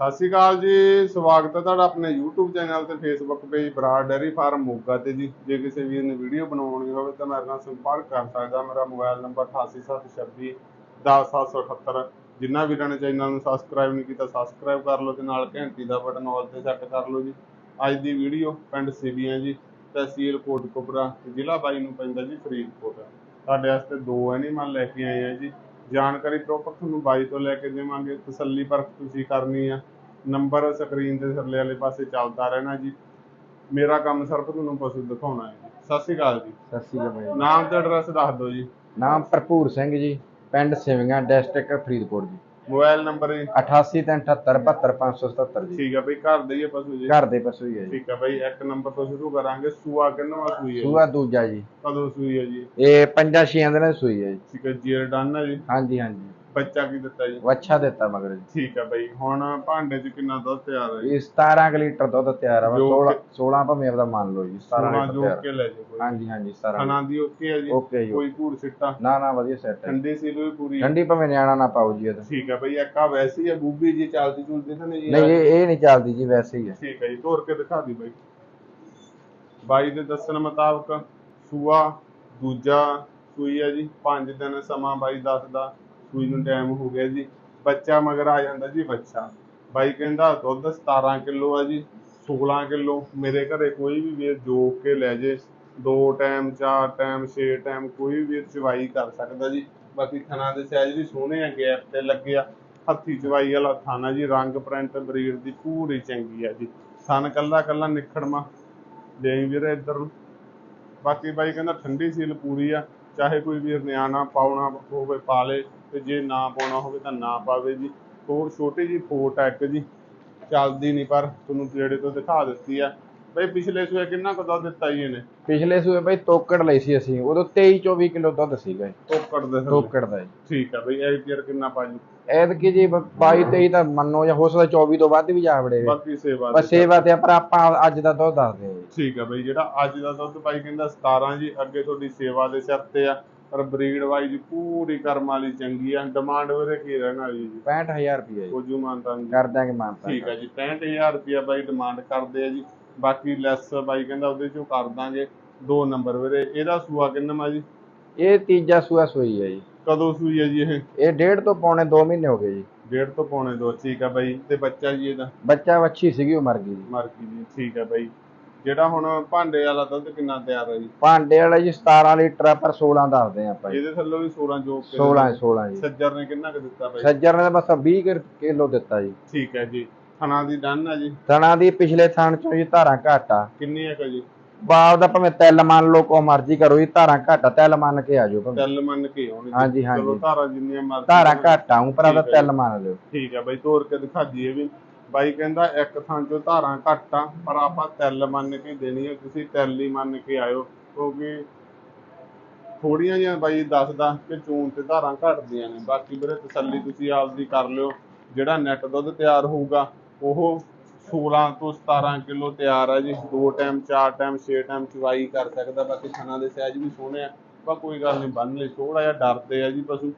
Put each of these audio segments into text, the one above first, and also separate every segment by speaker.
Speaker 1: ਸਤਿ ਸ਼੍ਰੀ ਅਕਾਲ ਜੀ, ਸਵਾਗਤ ਹੈ ਤੁਹਾਡਾ ਆਪਣੇ YouTube ਚੈਨਲ ਤੇ Facebook page Brar dairy farm Moga ਤੇ ਜੀ। ਜੇ ਕਿਸੇ ਵੀਰ ਨੇ ਵੀਡੀਓ ਬਣਾਉਣੀ ਹੋਵੇ ਤਾਂ ਮੇਰੇ ਨਾਲ ਸੰਪਰਕ ਕਰ ਸਕਦਾ। ਮੇਰਾ ਮੋਬਾਈਲ ਨੰਬਰ 8876 10778 ਜਿਨ੍ਹਾਂ ਵੀਰਾਂ ਨੇ ਚੈਨਲ ਨੂੰ ਸਬਸਕ੍ਰਾਈਬ ਨਹੀਂ ਕੀਤਾ ਸਬਸਕ੍ਰਾਈਬ ਕਰ ਲਓ ਤੇ ਨਾਲ ਘੰਟੀ ਦਾ ਬਟਨ ਆਲ ਤੇ ਸੈੱਟ ਕਰ ਲਓ ਜੀ। ਅੱਜ ਦੀ ਵੀਡੀਓ ਪਿੰਡ ਸਿਵੀਆਂ ਜੀ, ਤਹਿਸੀਲ ਕੋਟਕਪੂਰਾ, ਜ਼ਿਲ੍ਹਾ ਬਾਈ ਨੂੰ ਪੈਂਦਾ ਜੀ ਫਰੀਦਕੋਟ। ਸਾਡੇ ਵਾਸਤੇ ਦੋ ਐਨੀਮਲ ਲੈ ਕੇ ਆਏ ਆ ਜੀ। ਜਾਣਕਾਰੀ ਪ੍ਰੋਪਰ ਤੁਹਾਨੂੰ ਬਾਈ ਤੋਂ ਲੈ ਕੇ ਦੇਵਾਂਗੇ ਤਸੱਲੀ ਪਰਖ ਤੁਸੀਂ ਕਰਨੀ ਆ। ਨੰਬਰ ਸਕਰੀਨ ਦੇ ਥੱਲੇ ਵਾਲੇ ਪਾਸੇ ਚੱਲਦਾ ਰਹਿਣਾ ਜੀ। ਮੇਰਾ ਕੰਮ ਸਿਰਫ ਤੁਹਾਨੂੰ ਪਸ਼ੂ ਦਿਖਾਉਣਾ ਹੈ ਜੀ। ਸਤਿ ਸ਼੍ਰੀ ਅਕਾਲ ਜੀ।
Speaker 2: ਸਤਿ ਸ਼੍ਰੀ ਅਕਾਲ ਬਾਈ
Speaker 1: ਨਾਮ ਤੇ ਐਡਰੈਸ ਦੱਸ ਦਿਓ ਜੀ।
Speaker 2: ਨਾਮ ਭਰਪੂਰ ਸਿੰਘ ਜੀ ਪਿੰਡ ਸਿਵੀਆਂ ਡਿਸਟ੍ਰਿਕਟ ਫਰੀਦਕੋਟ ਜੀ।
Speaker 1: ਮੋਬਾਈਲ ਨੰਬਰ ਜੀ?
Speaker 2: 88 ਤੇ 78 72577 ਜੀ।
Speaker 1: ਠੀਕ ਹੈ ਬਈ ਘਰ ਦੇ ਹੀ ਆ ਪਸ਼ੂ ਜੀ
Speaker 2: ਘਰ ਦੇ ਪਸ਼ੂ ਹੀ ਹੈ ਜੀ
Speaker 1: ਠੀਕ ਹੈ ਬਈ ਇੱਕ ਨੰਬਰ ਤੋਂ ਸ਼ੁਰੂ ਕਰਾਂਗੇ ਸੂਆ ਕਿੰਨਵਾ ਸੂਈ ਹੈ?
Speaker 2: ਸੂਆ ਦੂਜਾ ਜੀ।
Speaker 1: ਕਦੋਂ ਸੂਈ ਹੈ ਜੀ?
Speaker 2: ਇਹ ਪੰਜਾਂ ਛੇਆਂ ਦਿਨਾਂ ਦੀ ਸੂਈ ਹੈ ਜੀ।
Speaker 1: ਠੀਕ ਹੈ ਜੀਰ ਡਨ ਹੈ ਜੀ?
Speaker 2: ਹਾਂਜੀ ਹਾਂਜੀ।
Speaker 1: ਬੱਚਾ ਕੀ ਦਿੱਤਾ ਜੀ।
Speaker 2: ਵੱਛਾ ਦਿੱਤਾ ਮਗਰ ਜੀ।
Speaker 1: ਠੀਕ ਹੈ ਬਈ ਹੁਣ ਭਾਂਡੇ 'ਚ ਕਿੰਨਾ ਦੁੱਧ ਤਿਆਰ ਹੈ ਜੀ?
Speaker 2: ਇਹ 17 ਕੁ ਲੀਟਰ ਦੁੱਧ ਤਿਆਰ ਆ। ਵਾ,
Speaker 1: ਜੋ
Speaker 2: 16
Speaker 1: ਕਿ-
Speaker 2: 16 ਭਾਵੇਂ ਆਪਦਾ ਮੰਨ ਲਓ ਜੀ 17
Speaker 1: ਸੋਨਾ
Speaker 2: ਲੀਟਰ
Speaker 1: ਜੋ
Speaker 2: ਤਿਆਰ।
Speaker 1: ਕੇ ਲੈ ਜਾਓ ਕੋਈ।
Speaker 2: ਹਾਂਜੀ ਹਾਂਜੀ 17
Speaker 1: ਖਾਣਾ ਦੀ ਓਕੇ ਹੈ ਜੀ?
Speaker 2: ਓਕੇ ਜੀ
Speaker 1: ਕੋਈ ਭੂਰ ਸਿੱਟਾ?
Speaker 2: ਨਾ ਨਾ ਵਧੀਆ ਸੈੱਟ ਹੈ
Speaker 1: ਠੰਡੀ ਸੀ ਵੀ ਪੂਰੀ।
Speaker 2: ਠੰਡੀ ਭਾਵੇਂ ਨਿਆਣਾ ਨਾ ਪਾਓ ਜੀ ਇਹ ਤਾਂ।
Speaker 1: ਠੀਕ ਹੈ ਬਈ ਇੱਕ ਆ ਵੈਸੀ ਹੈ ਬੂਬੀ ਜੀ ਚੱਲਦੀ ਚੁਲਦੀ ਤਾਂ ਨਹੀਂ ਜੀ।
Speaker 2: ਨਹੀਂ ਇਹ ਇਹ ਨਹੀਂ ਚੱਲਦੀ ਜੀ ਵੈਸੇ ਹੀ ਹੈ
Speaker 1: ਠੀਕ ਹੈ ਜੀ ਤੋਰ ਕੇ ਦਿਖਾ ਦੀ ਬਾਈ। ਬਾਈ ਦੇ ਦੱਸਣ ਮੁਤਾਬਕ ਸੂਆ ਦੂਜਾ ਸੂਈ ਹੈ ਜੀ 5 ਦਿਨ ਸਮਾਂ ਬਾਈ ਦੱਸਦਾ। ਸੂਈ ਨੂੰ ਟਾਈਮ ਹੋ ਗਿਆ ਜੀ। ਬੱਚਾ ਮਗਰ ਆ ਜਾਂਦਾ ਜੀ ਬੱਚਾ। ਬਾਈ ਕਹਿੰਦਾ, ਦੁੱਧ 17 ਕਿਲੋ ਆ ਜੀ 16 ਕਿਲੋ। ਮੇਰੇ ਘਰੇ ਕੋਈ ਵੀ ਵੀਰ ਜੋਕ ਕੇ ਲੈ ਜੇ। ਦੋ ਟਾਈਮ ਚਾਰ ਟਾਈਮ ਛੇ ਟਾਈਮ ਕੋਈ ਵੀ ਵੀਰ ਚਵਾਈ ਕਰ ਸਕਦਾ ਜੀ। ਬਾਕੀ ਥਣਾ ਦੇ ਸਾਈਜ਼ ਵੀ ਸੋਹਣੇ ਆ ਗੈਪ ਤੇ ਲੱਗਿਆ ਹੱਥੀ ਚਵਾਈ ਵਾਲਾ ਥਾਣਾ ਜੀ। ਰੰਗ ਪ੍ਰਿੰਟ ਬਰੀਡ ਦੀ ਪੂਰੀ ਚੰਗੀ ਆ ਜੀ। ਥਣ ਕੱਲਾ ਕੱਲਾ ਨਿਖੜਮਾ ਦੇਈ ਵੀਰ ਇੱਧਰ ਨੂੰ। ਬਾਕੀ ਬਾਈ ਕਹਿੰਦਾ, ਠੰਡੀ ਸੀਲ ਪੂਰੀ ਆ। ਚਾਹੇ ਕੋਈ ਵੀਰ ਨਿਆਣਾ ਪਾਉਣਾ ਹੋਵੇ, ਪਾ ਲੇ। ਤੇ ਜੇ ਨਾ ਪਾਉਣਾ ਹੋਵੇ ਤਾਂ ਨਾ ਪਾਵੇ ਜੀ। ਹੋਰ ਛੋਟੀ ਜੀ ਫੋਟ ਇੱਕ ਜੀ। ਚੱਲਦੀ ਨਹੀਂ ਪਰ ਤੁਹਾਨੂੰ ਨੇੜੇ ਤੋਂ ਦਿਖਾ ਦਿੱਤੀ ਆ। ਬਈ ਪਿਛਲੇ ਸੂਏ ਕਿੰਨਾ ਕੁ ਦੁੱਧ ਦਿੱਤਾ ਜੀ ਇਹਨੇ?
Speaker 2: ਪਿਛਲੇ ਸੂਏ ਬਾਈ ਤੋਕੜ ਲਈ ਸੀ ਅਸੀਂ। ਉਦੋਂ 23 24 ਕਿਲੋ ਦੁੱਧ ਸੀਗਾ ਜੀ,
Speaker 1: ਟੋਕੜ ਦੇ ਥੱਲੇ।
Speaker 2: ਤੋਕੜ ਦਾ ਜੀ।
Speaker 1: ਠੀਕ ਆ ਬਈ ਤੀਰ ਕਿੰਨਾ ਪਾਜੂ
Speaker 2: ਐਤਕੀ ਜੀ 22 23 ਤਾਂ ਮੰਨੋ ਜਾਂ ਹੋ ਸਕਦਾ 24 ਤੋਂ ਵੱਧ ਵੀ ਜਾ ਵੜੇ।
Speaker 1: ਬਾਕੀ ਸੇਵਾ
Speaker 2: ਬਸ ਸੇਵਾ ਤੇ ਆ, ਪਰ ਆਪਾਂ ਅੱਜ ਦਾ ਦੁੱਧ ਦੱਸਦੇ ਹਾਂ ਜੀ।
Speaker 1: ਠੀਕ ਆ ਬਈ ਜਿਹੜਾ ਅੱਜ ਦਾ ਦੁੱਧ ਬਾਈ ਕਹਿੰਦਾ 17 ਜੀ ਅੱਗੇ ਤੁਹਾਡੀ ਸੇਵਾ ਦੇ ਸਿਰ ਤੇ ਆ। ਪਰ ਬਰੀਡ ਵਾਈਜ਼ ਪੂਰੀ ਕਰਮ ਵਾਲੀ ਚੰਗੀ ਆ ਡਿਮਾਂਡ ਉਹਦੇ ਕੀ ਰਹਿਣ ਵਾਲੀ ਜੀ
Speaker 2: 65000 ਰੁਪਏ ਜੀ।
Speaker 1: ਕੋਜੂ ਮਾਨਤਾ ਜੀ।
Speaker 2: ਕਰ ਦਾਂਗੇ ਮਾਨਤਾ
Speaker 1: ਠੀਕ ਆ ਜੀ 65000 ਰੁਪਇਆ ਬਾਈ ਡਿਮਾਂਡ ਕਰਦੇ ਆ ਜੀ। ਬਾਕੀ ਲੈਸ ਬਾਈ ਕਹਿੰਦਾ ਉਹਦੇ ਚੋਂ ਕਰ ਦਾਂਗੇ ਦੋ ਨੰਬਰ ਵੀਰੇ। ਇਹਦਾ ਸੂਆ ਕਿੰਨਾ ਜੀ?
Speaker 2: ਇਹ ਤੀਜਾ ਸੂਆ ਸੂਈ ਹੈ ਜੀ।
Speaker 1: ਕਦੋਂ ਸੂਈ ਹੈ ਜੀ ਇਹ?
Speaker 2: ਇਹ ਡੇਢ ਤੋਂ ਪੌਣੇ 2 ਮਹੀਨੇ ਹੋ ਗਏ ਜੀ।
Speaker 1: ਡੇਢ ਤੋਂ ਪੌਣੇ ਦੋ ਠੀਕ ਆ ਬਾਈ। ਤੇ ਬੱਚਾ ਜੀ ਇਹਦਾ?
Speaker 2: ਬੱਚਾ ਵੱਛੀ ਸੀਗੀ ਉਹ ਮਰ ਗਈ ਜੀ।
Speaker 1: ਮਰ ਗਈ ਜੀ ਠੀਕ ਆ ਬਾਈ। ਜਿਹੜਾ ਹੁਣ ਭਾਂਡੇ ਵਾਲਾ ਦੁੱਧ ਕਿੰਨਾ ਤਿਆਰ ਹੈ ਜੀ?
Speaker 2: ਭਾਂਡੇ ਵਾਲਾ ਜੀ 17 ਲੀਟਰ ਆ, ਪਰ 16 ਦੱਸਦੇ ਆ ਆਪਾਂ ਜੀ
Speaker 1: ਇਹਦੇ ਥੱਲੋਂ ਵੀ 16 ਜੋ
Speaker 2: 16 16 ਜੀ।
Speaker 1: ਸੱਜਰ ਨੇ ਕਿੰਨਾ ਕੁ ਦਿੱਤਾ ਬਾਈ
Speaker 2: ਸੱਜਰ ਨੇ ਬਸ 20 ਕਿਲੋ ਦਿੱਤਾ ਜੀ।
Speaker 1: ਠੀਕ ਹੈ ਜੀ। ਥਣਾ ਦੀ ਡਨ ਹੈ ਜੀ?
Speaker 2: ਥਣਾ ਦੀ ਪਿਛਲੇ ਥਣ ਚੋਂ ਜੀ ਧਾਰਾਂ ਘੱਟ ਆ।
Speaker 1: ਕਿੰਨੀ ਹੈ ਕਾ ਜੀ
Speaker 2: ਬਾਪ ਦਾ ਭਾਵੇਂ ਤਿਲ ਮੰਨ ਲਓ ਕੋ ਮਰਜ਼ੀ ਕਰੋ ਜੀ ਧਾਰਾਂ ਘੱਟ ਆ ਤਿਲ ਮੰਨ ਕੇ ਆ ਜਾਓ ਭਾਵੇਂ।
Speaker 1: ਤਿਲ ਮੰਨ ਕੇ ਆਉਣੀ।
Speaker 2: ਹਾਂਜੀ, ਹਾਂਜੀ।
Speaker 1: ਚਲੋ ਧਾਰਾਂ ਜਿੰਨੀਆਂ ਮਰਜ਼ੀ
Speaker 2: ਧਾਰਾਂ। ਘੱਟ ਆ ਪਰ ਉਹਦਾ
Speaker 1: ਠੀਕ ਹੈ
Speaker 2: ਤਿਲ ਮੰਨ ਲਿਓ।
Speaker 1: ਠੀਕ ਹੈ ਬਾਈ ਤੋਰ ਕੇ ਦਿਖਾ ਦਈਏ ਵੀ। ਬਾਈ ਕਹਿੰਦਾ ਇੱਕ ਥਾਂ ਚੋਂ ਧਾਰਾਂ ਘੱਟ ਆ, ਪਰ ਆਪਾਂ ਤਿਲ ਮੰਨ ਕੇ ਦੇਣੀ ਹੈ ਤੁਸੀਂ ਤਿਲ ਹੀ ਮੰਨ ਕੇ ਆਇਓ, ਕਿਉਂਕਿ ਥੋੜੀਆਂ ਜਿਹੀਆਂ ਬਾਈ ਦੱਸਦਾ ਕਿ ਚੂਨ ਤੇ ਧਾਰਾਂ ਘਟਦੀਆਂ ਨੇ। ਬਾਕੀ ਵੀਰੇ ਤਸੱਲੀ ਤੁਸੀਂ ਆਪਦੀ ਕਰ ਲਿਓ, ਜਿਹੜਾ ਨੈਟ ਦੁੱਧ ਤਿਆਰ ਹੋਊਗਾ, ਉਹ 16 ਤੋਂ 17 ਕਿਲੋ ਤਿਆਰ ਆ ਜੀ। ਦੋ ਟਾਈਮ, ਚਾਰ ਟਾਈਮ, ਛੇ ਟਾਈਮ ਚਵਾਈ ਕਰ ਸਕਦਾ, ਬਾਕੀ ਥਣਾ ਦੇ ਸਾਈਜ਼ ਵੀ ਸੋਹਣੇ ਆ ਪਰ ਕੋਈ ਗੱਲ ਨਹੀਂ ਬੰਨ ਲਈ ਥੋੜਾ ਜਿਹਾ ਡਰਦੇ ਆ ਜੀ ਪਸ਼ੂ।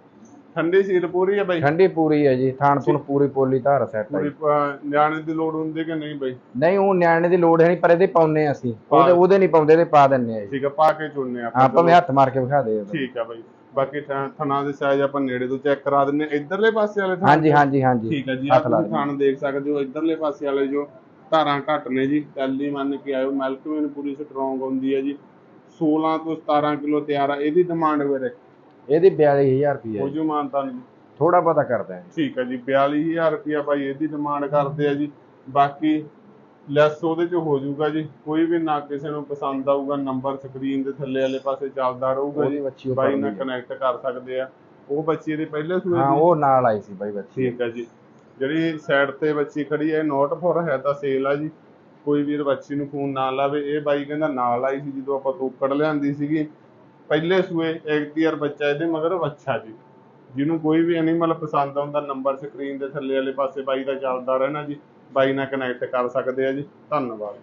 Speaker 1: ਠੰਡੀ ਸੀਲ ਪੂਰੀ ਆ ਬਾਈ?
Speaker 2: ਠੰਡੀ ਪੂਰੀ ਹੈ ਜੀ ਥਣ ਥੁਣ ਪੂਰੀ ਪੋਲੀ ਧਾਰ ਸੈੱਟ ਹੈ
Speaker 1: ਪੂਰੀ ਅਹ, ਨਿਆਣੇ ਦੀ ਲੋੜ ਹੁੰਦੀ ਕਿ ਨਹੀਂ ਬਾਈ?
Speaker 2: ਨਹੀਂ ਉਹ ਨਿਆਣੇ ਦੀ ਲੋੜ ਹੈ ਨਹੀਂ ਪਰ ਇਹਦੇ ਪਾਉਨੇ ਆ ਅਸੀਂ। ਉਹਦੇ ਉਹਦੇ ਨਹੀਂ ਪਾਉਂਦੇ ਇਹਦੇ ਪਾ ਦਿੰਨੇ ਆ ਜੀ।
Speaker 1: ਠੀਕ ਆ ਪਾ ਕੇ ਚੁਣਨੇ ਆਪਾਂ।
Speaker 2: ਆਪਾਂ ਹੱਥ ਮਾਰ ਕੇ ਵਿਖਾ ਦੇ
Speaker 1: ਠੀਕ ਆ ਬਾਈ। ਬਾਕੀ ਥਾਂ- ਥਣਾ ਦੇ ਸਾਈਜ਼ ਆਪਾਂ ਨੇੜੇ ਤੋਂ ਚੈੱਕ ਕਰਾ ਦਿੰਨੇ। ਇੱਧਰਲੇ ਪਾਸੇ ਵਾਲੇ ਥਾਂ
Speaker 2: ਹਾਂਜੀ ਹਾਂਜੀ ਹਾਂਜੀ।
Speaker 1: ਠੀਕ ਆ ਜੀ
Speaker 2: ਹੱਥ ਲਾ।
Speaker 1: ਥਾਣ ਦੇਖ ਸਕਦੇ ਹੋ ਇੱਧਰਲੇ ਪਾਸੇ ਵਾਲੇ ਜੋ ਧਾਰਾਂ ਘੱਟ ਨੇ ਜੀ ਟੈਲੀ ਮੰਨ ਕੇ ਆਇਓ ਮਿਲਕ ਵੀ ਪੂਰੀ ਸਟਰੋਂਗ ਹੁੰਦੀ ਹੈ ਜੀ। 16 ਤੋਂ 17 ਕਿਲੋ ਤਿਆਰ ਆ ਇਹਦੀ ਡਿਮਾਂਡ ਵੀਰੇ
Speaker 2: ਇਹਦੀ 42000 ਰੁਪਏ
Speaker 1: ਹੋ ਜੂ। ਮਾਨਤਾ ਨਹੀਂ
Speaker 2: ਥੋੜਾ ਬਹੁਤਾ ਕਰਦਾ ਹੈ
Speaker 1: ਠੀਕ ਹੈ ਜੀ 42000 ਰੁਪਇਆ ਭਾਈ ਇਹਦੀ ਡਿਮਾਂਡ ਕਰਦੇ ਆ ਜੀ। ਬਾਕੀ ਲੈਸ ਉਹਦੇ ਚ ਹੋ ਜਾਊਗਾ ਜੀ। ਕੋਈ ਵੀ ਨਾ ਕਿਸੇ ਨੂੰ ਪਸੰਦ ਆਊਗਾ ਨੰਬਰ ਸਕਰੀਨ ਦੇ ਥੱਲੇ ਵਾਲੇ ਪਾਸੇ ਚੱਲਦਾ ਰਹੂਗਾ ਜੀ। ਬਾਈ ਨਾਲ। ਕਨੈਕਟ ਕਰ ਸਕਦੇ ਆ। ਉਹ ਬੱਚੀ ਦੇ ਪਹਿਲੇ ਸੂਏ
Speaker 2: ਹਾਂ ਉਹ ਨਾਲ ਆਈ ਸੀ ਬਾਈ ਬੱਚੀ।
Speaker 1: ਠੀਕ ਹੈ ਜੀ। ਜਿਹੜੀ ਸਾਈਡ ਤੇ ਬੱਚੀ ਖੜੀ ਹੈ ਨੋਟ ਫॉर ਹੈ ਤਾਂ ਸੇਲ ਆ ਜੀ। ਕੋਈ ਵੀਰ ਬੱਚੀ ਨੂੰ ਫੋਨ ਨਾ ਲਾਵੇ। ਇਹ ਬਾਈ ਕਹਿੰਦਾ ਨਾਲ ਆਈ ਸੀ ਜਦੋਂ ਆਪਾਂ ਤੋਕੜ ਲਿਆਂਦੀ ਸੀਗੀ। ਪਹਿਲੇ ਸੂਏ ਇੱਕ ਐਕਟੀਅਰ ਬੱਚਾ ਇਹਦੇ ਮਗਰ ਬੱਚਾ ਜੀ। ਜਿਹਨੂੰ ਕੋਈ ਵੀ ਐਨੀਮਲ ਪਸੰਦ ਆਉਂਦਾ ਨੰਬਰ ਸਕਰੀਨ ਦੇ ਥੱਲੇ ਵਾਲੇ ਪਾਸੇ ਬਾਈ ਦਾ ਚੱਲਦਾ ਰਹਿਣਾ ਜੀ। ਬਾਈ ਨਾਲ ਕਨੈਕਟ ਕਰ ਸਕਦੇ ਆ ਜੀ। ਧੰਨਵਾਦ।